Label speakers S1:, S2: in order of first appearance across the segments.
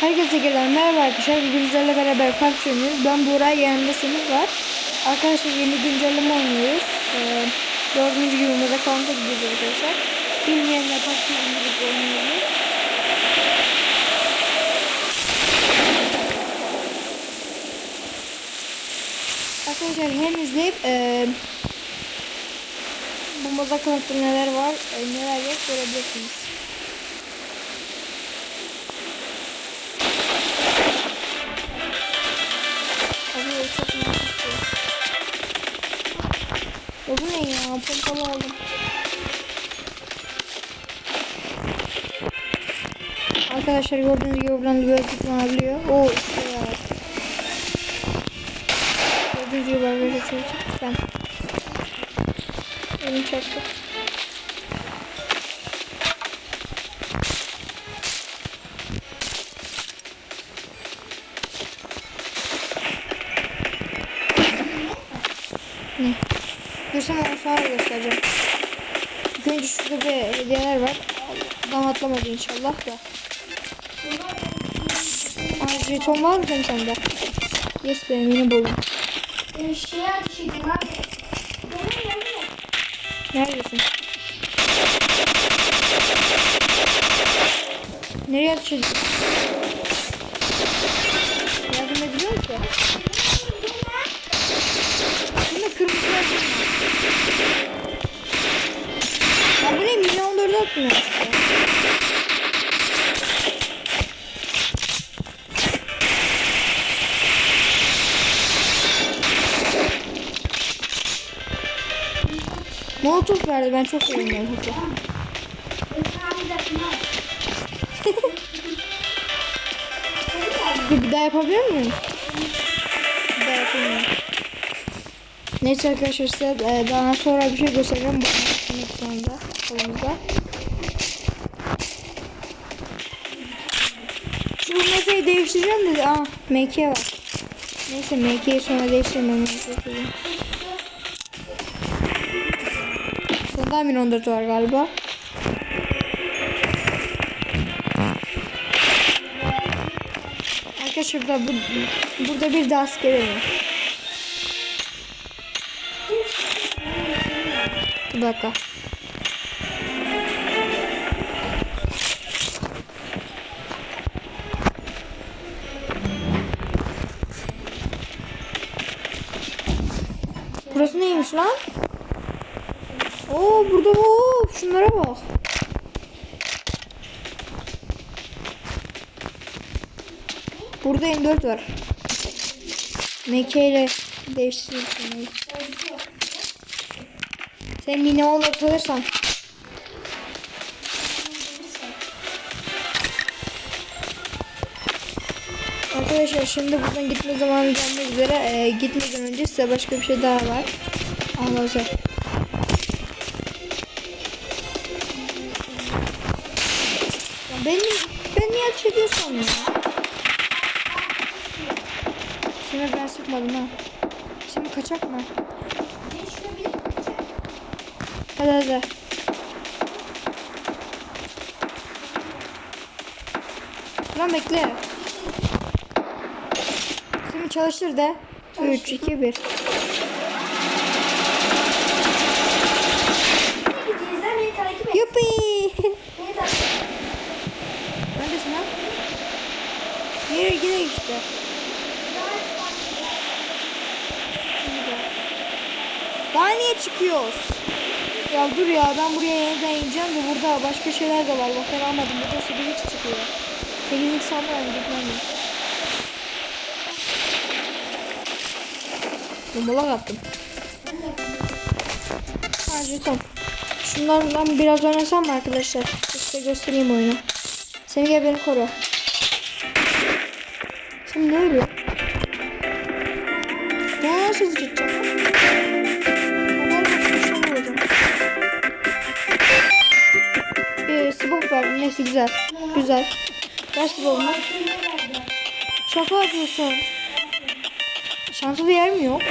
S1: Herkese gelen merhaba arkadaşlar. Bugün sizlerle beraber PUBG oynuyoruz. Ben Buray yanımda Semih var. Arkadaşlar yeni güncelleme oynuyoruz. Ee, gibi Mega Kamp'a gidiyoruz arkadaşlar. Bilmeyenler PUBG indirip oynayabilir. Arkadaşlar hem izleyip e, bu Mega Kamp'ta neler var, e, neler yok görebilirsiniz. Ya bu ne ya? Pompalı aldım. Arkadaşlar gördüğünüz gibi buradan göz tıklanabiliyor. Oo işte ya. Gördüğünüz gibi arkadaşlar şöyle ben. Elim çaktı. Sonra göstereceğim. İlk önce şurada bir hediyeler var. Adam atlamadı inşallah da. Aa, jeton var mı senin sende? Yes benim yeni buldum. Neredesin? Nereye ateş Molotof verdi ben çok sevindim.
S2: Şuna.
S1: Bir, daha yapabilir miyim? Bir daha yapamıyorum. Neyse arkadaşlar size e, daha sonra bir şey göstereceğim. Bu sonunda kolumuzda. Değiştireceğim dedi. Aa MK var. Neyse MK'yi sonra değiştirmem gerekiyor. Sonunda Amin 14 var galiba. Arkadaşlar burada, bu, burada bir de askeri var. Bir dakika. Neymiş lan? Oo burada bu. Şunlara bak. Burada M4 var. MK ile değiştirirsin. Sen mini olmak alırsan. Arkadaşlar şimdi buradan gitme zamanı gelmek üzere. Ee, gitmeden önce size başka bir şey daha var. Anlatacağım. Ya benim, ben niye ediyorsam ya? Şimdi ben sıkmadım ha. Şimdi kaçak mı? Hadi hadi. Lan bekle. Şimdi çalıştır de. 3, 2, 1.
S2: Gideceğiz lan beni takip et.
S1: Yuppi.
S2: Beni takip et.
S1: Neredesin lan? Yere gidelim işte. Daha niye çıkıyoruz? Ya dur ya ben buraya yeniden ineceğim de burada başka şeyler de var. Bak ben almadım. Burada 8 çıkıyor. 8 sanmıyorum gitmem mi? Bombalak attım. Ha jeton. Şunlardan biraz oynasam mı arkadaşlar? Size göstereyim oyunu. Seni gel beni koru. Şimdi ne oluyor? Ben nasıl gideceğim? Ben nasıl olacağım? Ee, sibop verdim. Neyse güzel. Güzel. Ver sibopumu. Şaka yapıyorsun. Şanslı yer mi yok?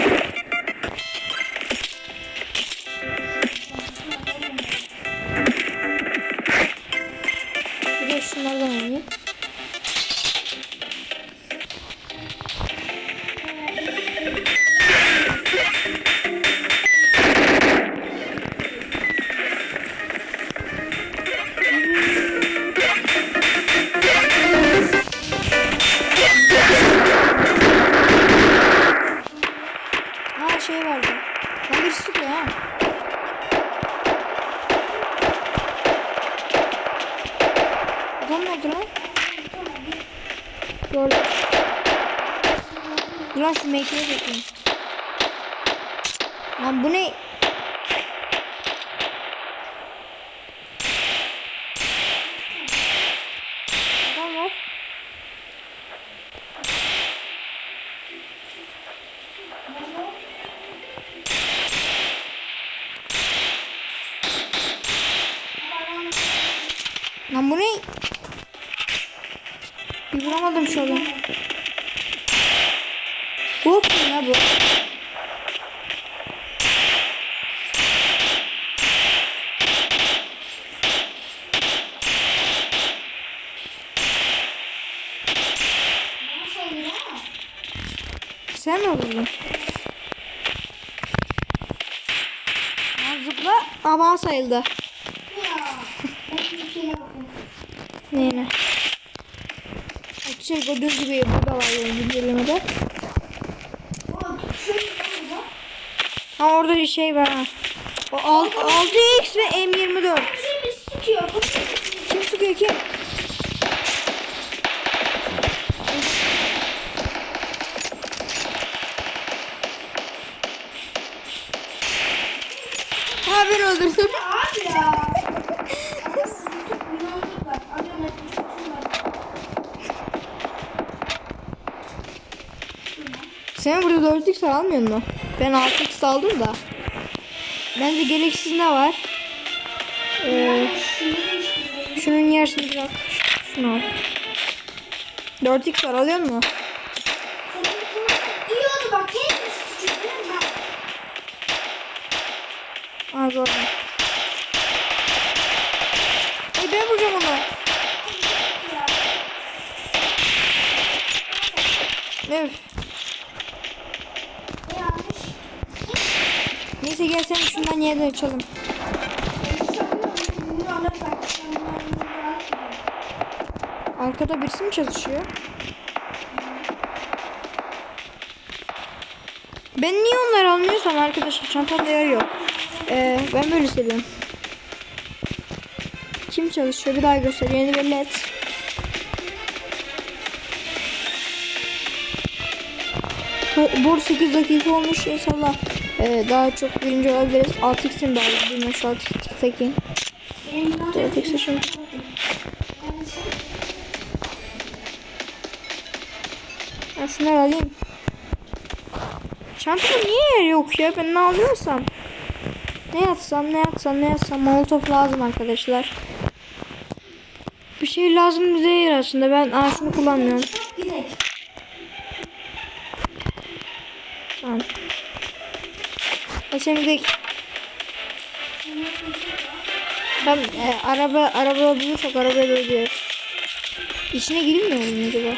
S1: An. Bu kim ya bu? Sen mi vurdun? Zıpla ama sayıldı. Neyine? Arkadaşlar gördüğünüz gibi burada var yani güncellemede. Ha orada bir şey var. O alt- 6x ve M24. Kim sıkıyor kim? Ha ben öldürdüm.
S2: Abi ya. Yunanlık var. Abi ne
S1: Sen burada 4x almıyor mu? Ben 6x aldım da. Bence gereksiz ne var? Ee, şunun yarısını bırak. Şunu al. 4x var alıyor musun?
S2: İyi oldu bak. Kendisi küçük değil mi?
S1: Aa gördüm. E ben vuracağım onu. Evet.
S2: Ne yanlış?
S1: Neyse gel sen şundan yerden açalım. Arkada birisi mi çalışıyor? Ben niye onları almıyorsam arkadaşlar çantamda yer yok. Ee, ben böyle seviyorum. Kim çalışıyor? Bir daha göster. Yeni belli et. Bu 8 dakika olmuş inşallah ee, daha çok birinci olabiliriz. 6x'im de aldım. Bilmem şu 6x'teki.
S2: Benim Yunanlık
S1: Dur, tek seçim.
S2: Kendisi.
S1: Ben şunları alayım. Çantada niye yer yok ya? Ben ne alıyorsam. Ne yatsam, ne yatsam, ne yatsam. Molotof lazım arkadaşlar. Bir şey lazım bize yer aslında. Ben şunu kullanmıyorum.
S2: Gidelim.
S1: Tamam, e, araba, araba bulursak arabaya bölüyoruz. İçine girilmiyor mu acaba?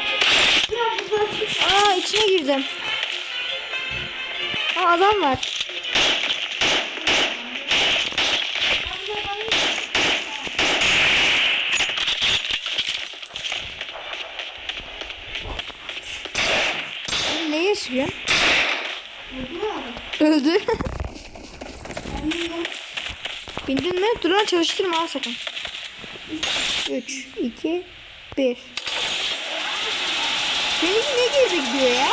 S1: Aa içine girdim. Aa adam var. Lan çalıştırma al sakın. 3, 2, 1. Seninki ne geride gidiyor ya?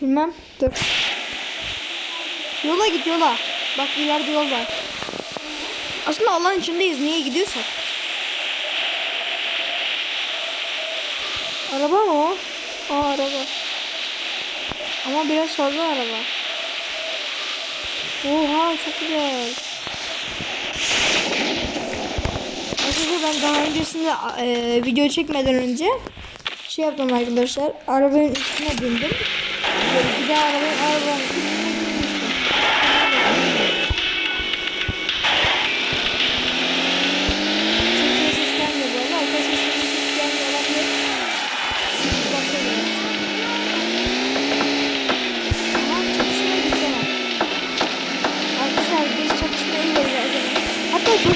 S1: Bilmem. Dur. Yola git yola. Bak ileride yol var. Aslında Allah'ın içindeyiz. Niye gidiyorsak? Araba mı o? Aa araba. Ama biraz fazla araba. Oha çok güzel. Arkadaşlar ben daha öncesinde e, video çekmeden önce şey yaptım arkadaşlar. Arabanın üstüne bindim. Bir daha arabanın arabanın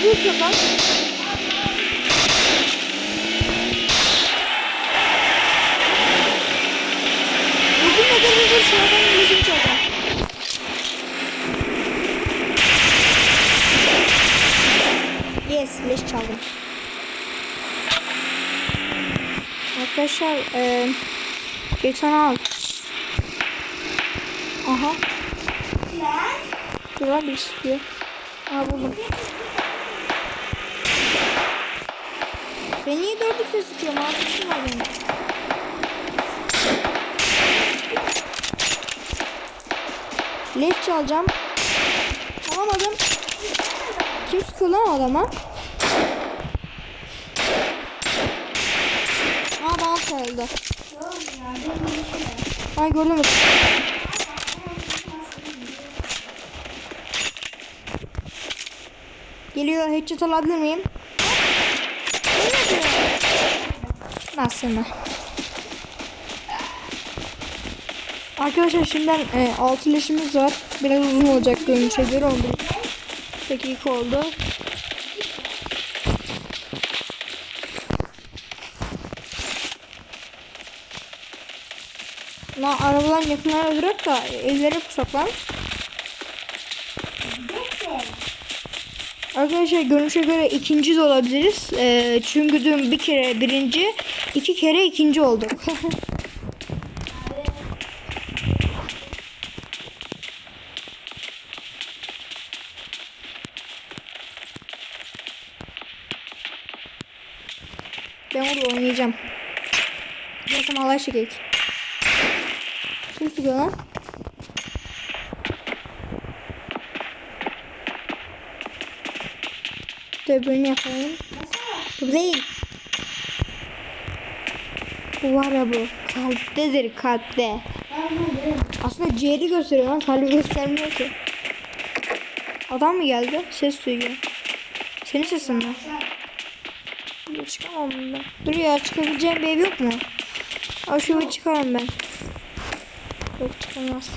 S1: Yok lan. Uzun nedir nedir şu adamın yüzünü çalacağım. Yes. Leş çaldım. Arkadaşlar, e, bir tane al. Aha,
S2: Lan.
S1: dur abi istiyor. Aa buldum. Ben niye dördükse sıkıyorum? Altı var benim. Leş çalacağım. Alamadım. Kim sıkıyor adama? Aa
S2: işim var.
S1: Ay gördüm. Geliyor. Headshot alabilir miyim? Nasıl? Arkadaşlar şimdiden e, 6 leşimiz var. Biraz uzun olacak görünüşe göre 11 dakika oldu. Lan arabaların yakınlara durak da evlere kusak lan.
S2: Bekle.
S1: Arkadaşlar görünüşe göre ikinci de olabiliriz. Ee, çünkü dün bir kere birinci, iki kere ikinci olduk. ben burada oynayacağım. Zaten alay şekek. Kim sıkıyor lan? Öbürünü yapalım. Bu değil. Bu var ya bu. Kalptedir kalpte. Aslında ciğeri gösteriyor lan. Kalbi göstermiyor ki. Adam mı geldi? Ses duyuyor. Senin sesin mi? Dur çıkamam bundan. Dur ya çıkabileceğim bir ev yok mu? Al şu evi çıkarım ben. Yok çıkamaz.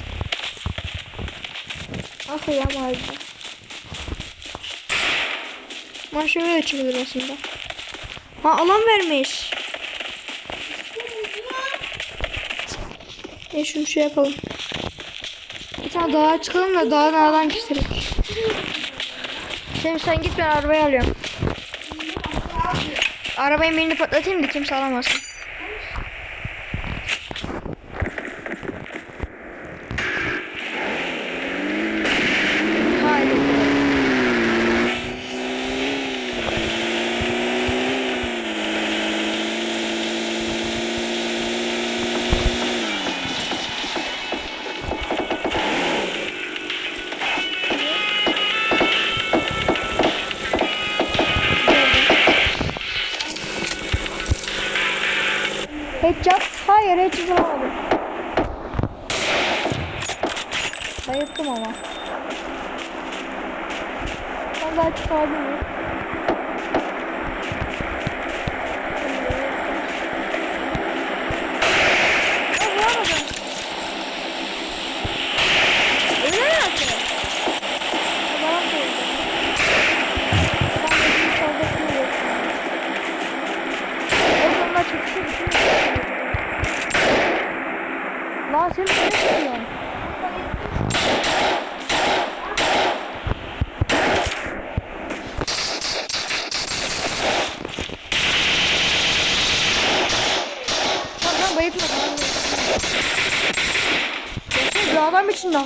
S1: Ah ya harbiden. Maşallah çıkılır aslında. Ha alan vermiş. E şunu şey yapalım. Bir tane dağa çıkalım da dağın aradan geçelim. Şimdi sen git ben arabayı alıyorum. Arabayı birini patlatayım da kimse alamasın.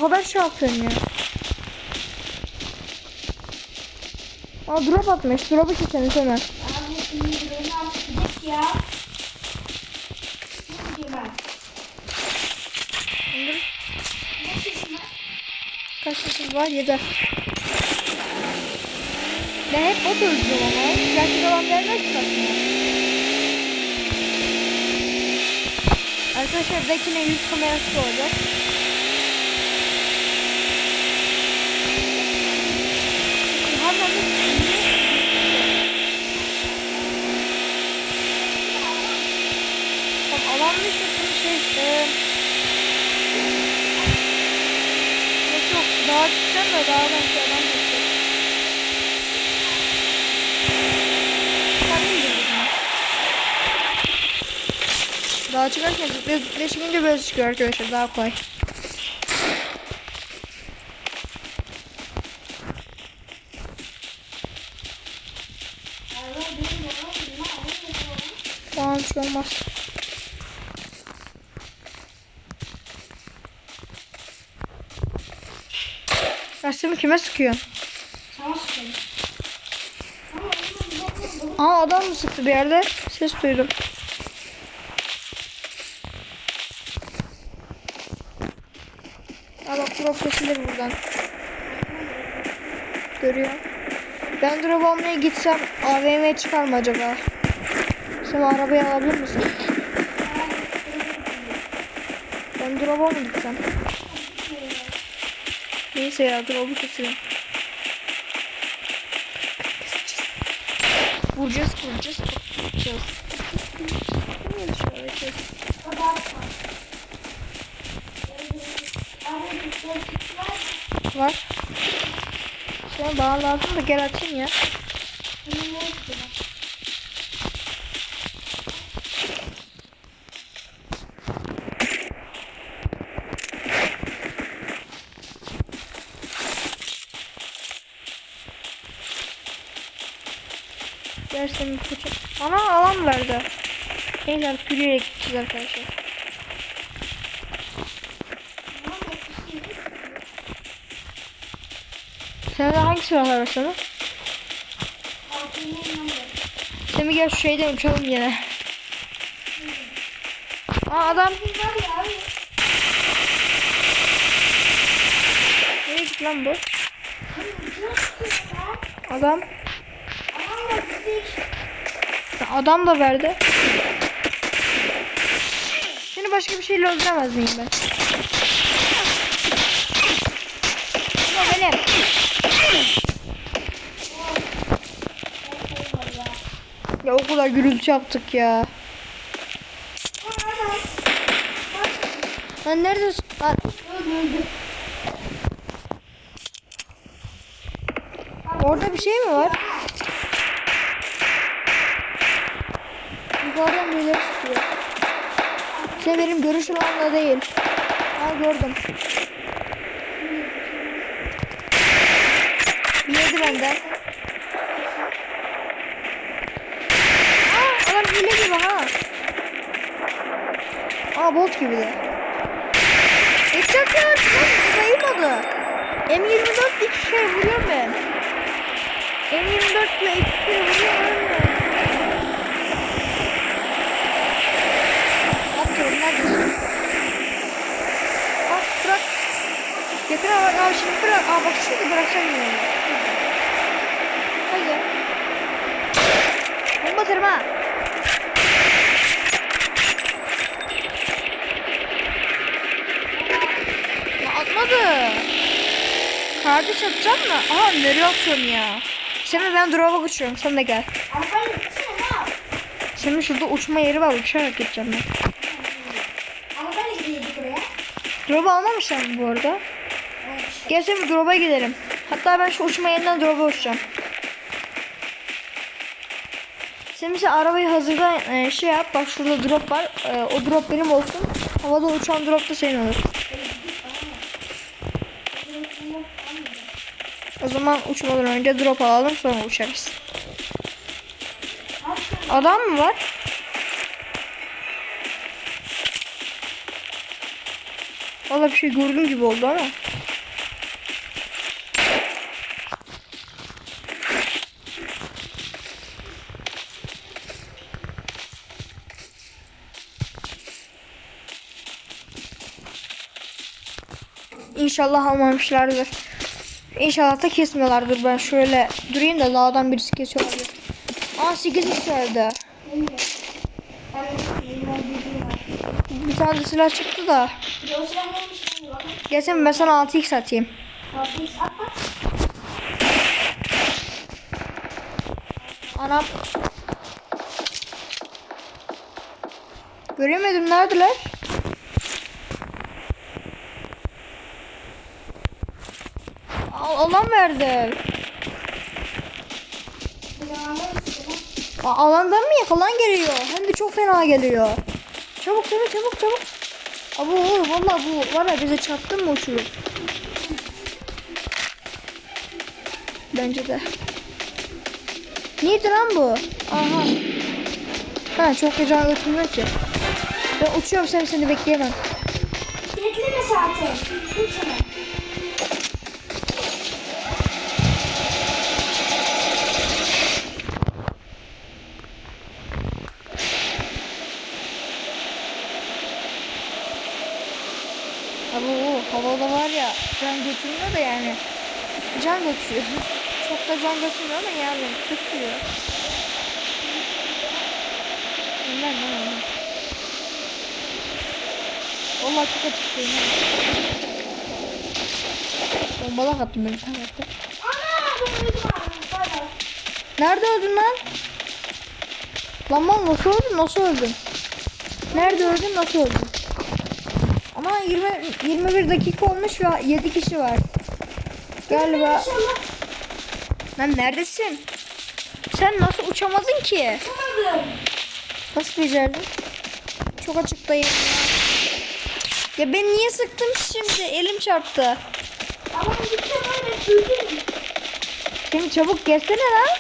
S1: Kadar şey yapıyorsun ya? Aa drop atmış. Drop'u keseniz hemen.
S2: Abi şimdi beni atacak ya.
S1: İndir. Kaç sesiniz var? 7. Ben hep bot öldürüyorum ama. Gerçek olan vermez ki. Arkadaşlar Zeki'nin yüz kamerası olacak. Hemen Şunu şey e, Yok yok dağa çıkacağım da şey çıkacak. Sen indir bunu. Dağa çıkarken zıplaya zıplaya çıkınca böyle çıkıyor arkadaşlar daha kolay. Tamam şey olmaz. Yasemin kime sıkıyorsun?
S2: Sana sıkıyorum.
S1: Aa adam mı sıktı bir yerde? Ses duydum. Aa bak drop kesilir buradan. Görüyor. Ben drop almaya gitsem AVM'ye çıkar mı acaba? Sen arabayı alabilir misin? Ben drop'a mı gitsem? Neyse ya drop'u kesiyorum. Vuracağız, vuracağız, vuracağız.
S2: Şey var.
S1: Sen bana lazım da gel atayım ya. Dersen yapacağım. Ana alan verdi. Artık yürüyerek gideceğiz arkadaşlar.
S2: Yok.
S1: Sende hangi silahlar
S2: yanında.
S1: Semih gel şu şeyden uçalım yine. Aa adam. Nereye gitti lan bu? Adam. Adam da verdi. Seni başka bir şeyle öldüremez miyim ben? Bu benim. Ya o kadar gürültü yaptık ya. Lan neredesin? Orada bir şey mi var? Şey benim görüş alanında değil. Ha gördüm. Yedi benden. Aa adam hile gibi ha. Aa bot gibi de. Headshot ya. Sayılmadı. M24 iki kere vuruyor ben. M24 ile iki kere vuruyor ölmüyor. Neredesin? Bak bırak. Yakın bak abi şimdi bırak. Aa bak şimdi bırakacağım yani. Hadi. Bomba. Ya atmadı. Kardeş atacağım mı? Aha nereye atıyorum ya? Şimdi ben drop'a uçuyorum. Sen de gel. Şimdi şurada uçma yeri var. Uçarak gideceğim ben. Drop'u almamışlar mı bu arada? Gel şimdi drop'a gidelim. Hatta ben şu uçma yerinden drop'a uçacağım. Sen arabayı hazırla e, şey yap. Bak şurada drop var. E, o drop benim olsun. Havada uçan drop da senin olur. O zaman uçmadan önce drop alalım sonra uçarız. Adam mı var? Valla bir şey gördüm gibi oldu ama. İnşallah almamışlardır. İnşallah da kesmiyorlardır. Ben şöyle durayım da dağdan birisi kesiyor olabilir. Aa 8 x verdi. Bir tane silah çıktı da. Gelsin ben sana 6x atayım. Anam. Göremedim neredeler? Al alan verdi. Aa, alandan mı yakalan geliyor? Hem de çok fena geliyor. Çabuk çabuk çabuk çabuk. Abi oğlum valla bu var ya bize çarptın mı uçurur? Bence de. Neydi lan bu? Aha. Ha çok heyecan götürmüyor ki. Ben uçuyorum sen seni bekleyemem.
S2: Bekleme zaten. Lütfen.
S1: Havada var ya can götürmüyor da yani. Can götürüyor. Çok da can götürmüyor ama yani götürüyor. Ömer lan Ömer. Vallahi çok açıktayım. ha. Bombalak attım ben
S2: abi. Pardon.
S1: Nerede öldün lan? Lan lan nasıl öldün? Nasıl öldün? Nerede öldün? Nasıl öldün? Ama 20 21 dakika olmuş ve 7 kişi var. Galiba. Lan neredesin? Sen nasıl uçamadın ki? Nasıl becerdin? Çok açıktayım ya. Ya ben niye sıktım şimdi? Elim çarptı.
S2: Ama abi. Öldüm.
S1: Sen çabuk gelsene lan.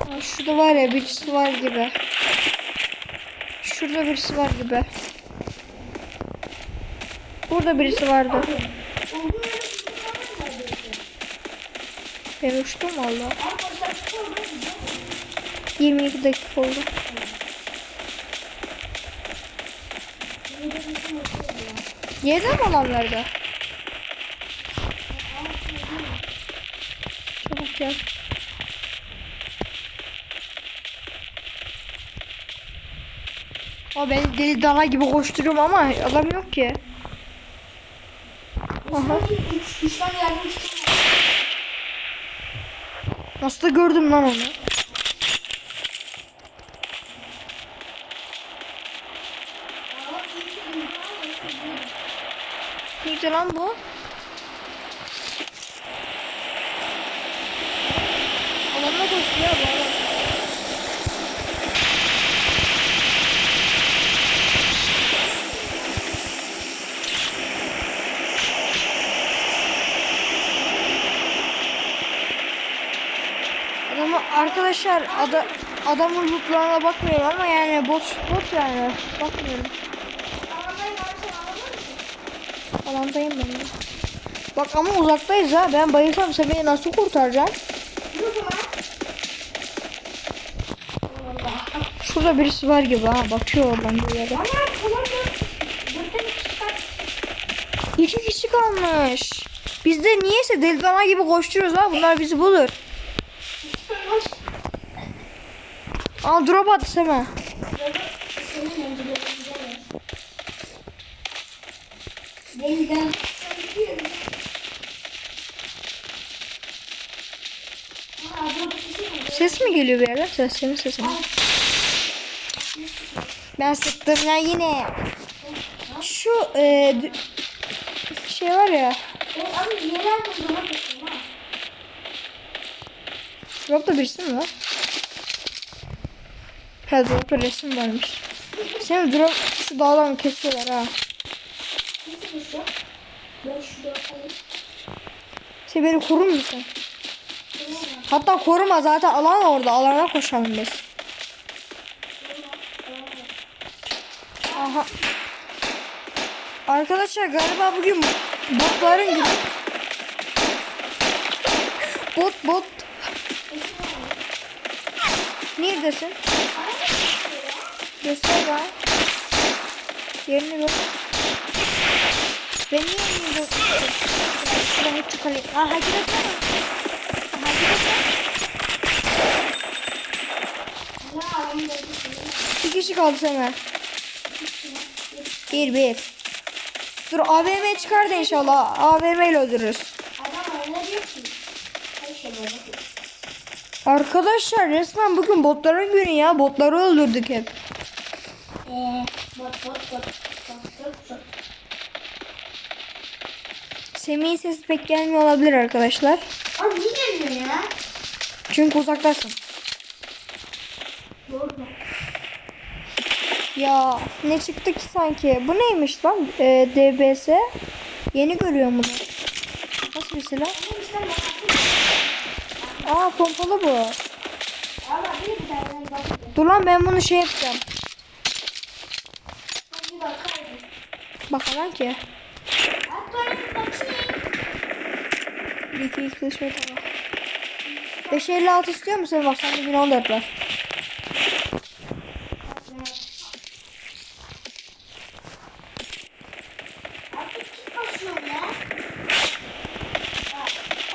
S1: Aa, şurada var ya birisi var gibi. Şurada birisi var gibi. Burada birisi vardı. Ben uçtum valla.
S2: Arkadaşlar tutamadım.
S1: 22 dakika oldu. Yedi mi alanlarda? Çabuk gel. O beni deli dana gibi koşturuyorum ama adam yok ki. Aha. Nasıl da gördüm lan onu. Neydi lan bu? Adamla koştu ya bu adam. Adamı arkadaşlar ada, adamın lootlarına bakmıyorum ama yani bot bot yani bakmıyorum.
S2: Alandayım
S1: ben de. Bak ama uzaktayız ha. Ben bayılsam sen beni nasıl kurtaracaksın? Şurada birisi var gibi ha. Bakıyor oradan bir yere.
S2: İki
S1: kişi kalmış. Biz de niyeyse deli dana gibi koşturuyoruz ha. Bunlar bizi bulur. Al drop at.
S2: Aa, şey mi?
S1: Ses mi geliyor bir yerden? Ses senin sesin. Ben sıktım ya yine. Şu e, şey var ya.
S2: Ha.
S1: Dropta birisi mi var? Ha dropta resim varmış. Sen drop şu dağdan kesiyorlar ha.
S2: Şey?
S1: Beni korur musun? Hatta koruma zaten alan orada. Alana koşalım biz. Aha. Arkadaşlar galiba bugün botların günü. Bot bot. Neredesin? Göster bana. Yerini gör. Ben niye yerini Şuradan hep çıkarayım. Aa hadi bakalım. Hadi bakalım.
S2: Da
S1: Bir kişi kaldı sana. Bir bir. Dur AVM çıkardı inşallah. AVM ile öldürürüz. Arkadaşlar resmen bugün botların günü ya. Botları öldürdük hep.
S2: Bot.
S1: Semih'in sesi pek gelmiyor olabilir arkadaşlar.
S2: Abi niye gelmiyor ya?
S1: Çünkü uzaktasın.
S2: Doğru?
S1: Ya ne çıktı ki sanki? Bu neymiş lan? Ee, DBS. Yeni görüyorum bunu. Nasıl bir silah? Aa pompalı bu. Dur lan ben bunu şey yapacağım.
S2: Ben bir bakayım.
S1: Bakalım ki.
S2: Bir
S1: iki iki kılıç var tamam. 556 istiyor musun? Bak sende 1014 var.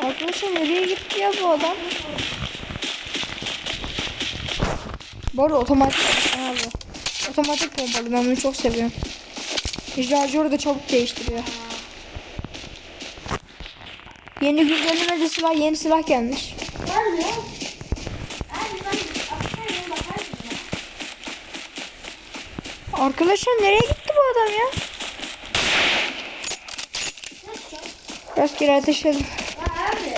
S1: Arkadaşlar nereye gitti ya bu adam? Bu arada otomatik Aa, bu. Otomatik pompalı ben bunu çok seviyorum. Şarjörü de çabuk değiştiriyor. Yeni güncellemede silah yeni silah gelmiş.
S2: Nerede?
S1: Arkadaşlar nereye gitti bu adam ya? Rastgele ateş edin.
S2: Aa abi.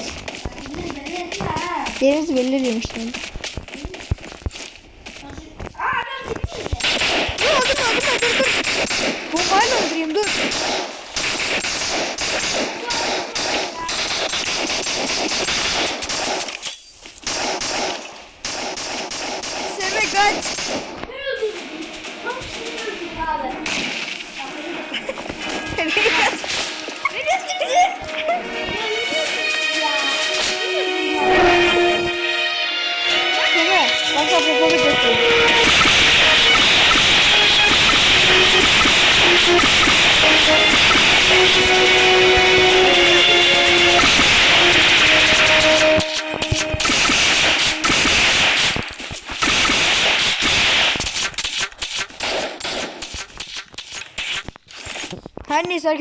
S2: Yine
S1: What?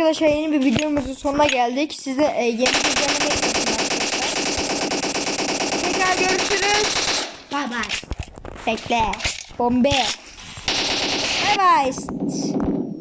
S1: Arkadaşlar yeni bir videomuzun sonuna geldik. Size e, yeni yapacağım arkadaşlar. Tekrar görüşürüz.
S2: Bye bye.
S1: Bekle. Bombe. Bye bye.